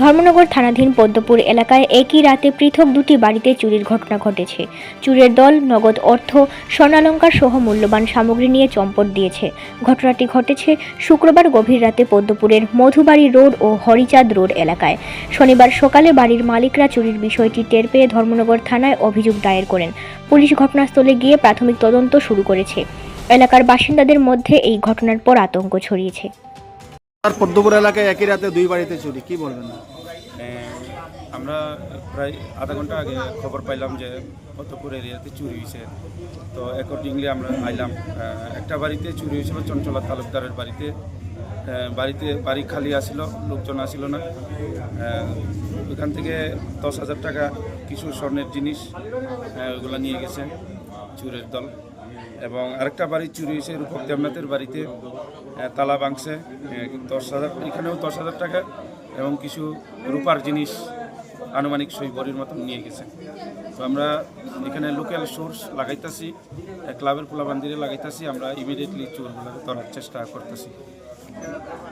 ধর্মনগর থানাধীন পদ্মপুর এলাকায় একই রাতে পৃথক দুটি বাড়িতে চুরির ঘটনা ঘটেছে। চুরের দল, নগদ অর্থ, স্বর্ণালঙ্কার সহ মূল্যবান সামগ্রী নিয়ে চম্পট দিয়েছে। ঘটনাটি ঘটেছে শুক্রবার গভীর রাতে পদ্মপুরের মধুবাড়ি রোড ও হরিচাঁদ রোড এলাকায়। শনিবার সকালে বাড়ির মালিকরা চুরির বিষয়টি টের পেয়ে ধর্মনগর থানায় অভিযোগ দায়ের করেন। পুলিশ ঘটনাস্থলে গিয়ে প্রাথমিক তদন্ত শুরু করেছে। এলাকার বাসিন্দাদের মধ্যে এই ঘটনার পর আতঙ্ক ছড়িয়েছে। আর পদ্মপুর এলাকায় একই রাতে দুই বাড়িতে চুরি, কি বলবেন? আমরা প্রায় আধা ঘণ্টা আগে খবর পাইলাম যে ফতপুর এরিয়াতে চুরি হয়েছে তো অ্যাকর্ডিংলি আমরা আইলাম একটা বাড়িতে চুরি হয়েছিল চঞ্চলা তালুকদারের বাড়িতে। বাড়িতে বাড়ি খালি আসিল লোকজন আসিল না। ওখান থেকে দশ হাজার টাকা কিছু স্বর্ণের জিনিস ওগুলো নিয়ে গেছে। চুরের দল। এবং আরেকটা বাড়ি চুরি হয়েছে, রূপক দেবনাথের বাড়িতে তালা ভাঙছে দশ হাজার এখানেও দশ হাজার টাকা এবং কিছু রূপার জিনিস আনুমানিক সই বড়ির মতন নিয়ে গেছে। তো আমরা এখানে লোকাল সোর্স লাগাইতাছি ক্লাবের পোলাবান্দিরে লাগাইতাছি, আমরা ইমিডিয়েটলি চোরগুলো ধরার চেষ্টা করতেছি।